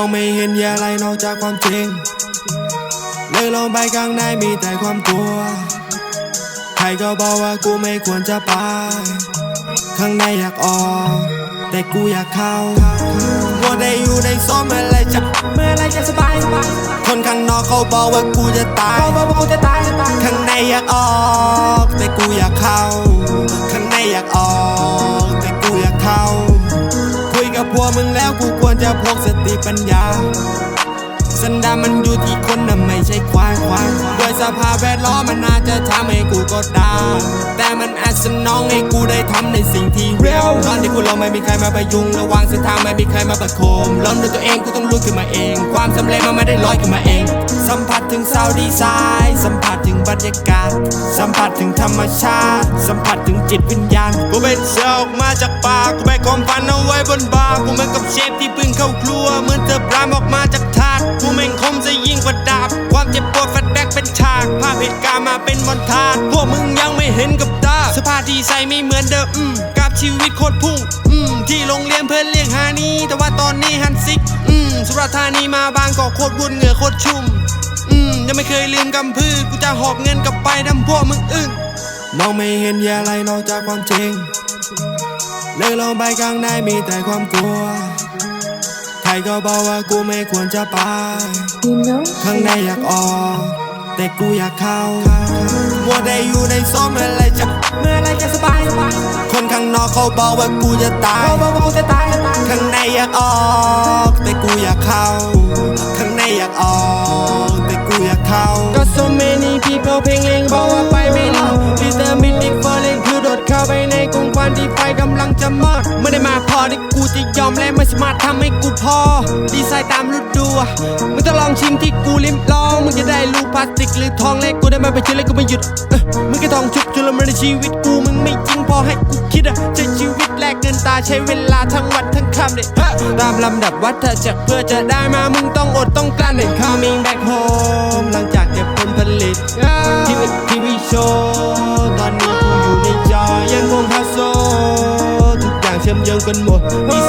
องไม่เห็นอะไรนอกจากความจริง เลยลงไปข้างในมีแต่ความกลัว ใครก็บอกว่ากูไม่ควรจะไป ข้างในอยากออก แต่กูอยากเข้าว่าได้อยู่ในซ้อมเมื่อไรจะเมื่อไรจะสบายสบาย คนข้างนอกเขาบอกว่ากูจะตายบอกว่ากูจะตาย ข้างในอยากออก แต่กูอยากเข้าข้าง กสติปัญญา สันดานมันอยู่ที่คนนะไม่ใช่ควายควายด้วยสภาพแวดล้อมมันอาจจะทำให้กูกดดันแต่มันอาจสนองให้กูได้ทำในสิ่งที่เรียวตอนที่กูลงไม่มีใครมาประยุงระวังเส้นทางไม่มีใครมาประโคมล้มด้วยตัวเองกูต้องลุกขึ้นมาเอง ความสำเร็จมันไม่ได้ลอยขึ้นมาเอง สัมผัสถึงซาดีไซน์สัมผัสถึงบรรยากาศ สัมผัสถึงธรรมชาติ สัมผัสถึงจิตวิญญาณกูเป็นเสือออกมาจากป่ากูแบกความฝันเอาไว้บนบ่ากูเหมือนกับเชฟที่เพิ่งเข้าครัวเหมือนเธอปรามออกมาจากถา กูแม่งคมจะยิ่งกว่าดาบ ความเจ็บปวดแฟลแบ็กเป็นฉาก ภาพเหตุการณ์มาเป็นมอนทาดพวกมึงยังไม่เห็นกับตาเสภาพที่ใส่ไม่เหมือนเดิมกับชีวิตโคตรพุ่งที่โรงเรียนเพื่อนเรียกหานีแต่ว่าตอนนี้หันซิก อืมสุราธานีมาบางกอกโคตรวุ่นเหงื่อโคตรชุ่ม อืมยังไม่เคยลืมกำพืชกูจะหอบเงินกลับไปทำพวกมึงอึ้งมองไม่เห็นอะไรนอกจากความจริงเลยลงไปข้างในมีแต่ความกลัว ก็บอกว่ากูไม่ควรจะไป You know ข้างในอยากออก แต่กูอยากเข้ามัวได้อยู่ในซ้อมเมื่อไรจะเมื่อไรจะสบายสบายคนข้างนอกเขาบอกว่ากูจะตายบอกว่ากูจะตาย ข้างในอยากออก แต่กูอยากเข้า ข้างในอยากออก แต่กูอยากเข้า ก็ so many people เพลงเลงบอกว่าไปไม่ำลังจะมอดไม่ได้มาพอที่กูจะยอมและไม่สามารถทำให้กูพอ ดีไซน์ตามฤดูมึงต้องลองชิมที่กูลิ้มลองมึงจะได้รู้พลาสติกหรือทองเล็กกูได้มาเป็นชิ้นเล็กกูไม่หยุดมึงก็ต้องชุบชุลมุนในชีวิตกูมึงไม่จริงพอให้กูคิดอะใช้ชีวิตแลกเงินตาใช้เวลาทั้งวันทั้งค่ำเลยตามลำดับวัฏจักรเพื่อจะได้มามึงต้องอดต้องกลั้นเลย coming back home หลังจากเก็บผลผลิตที่เป็นทีวีโชว์ ทุกอ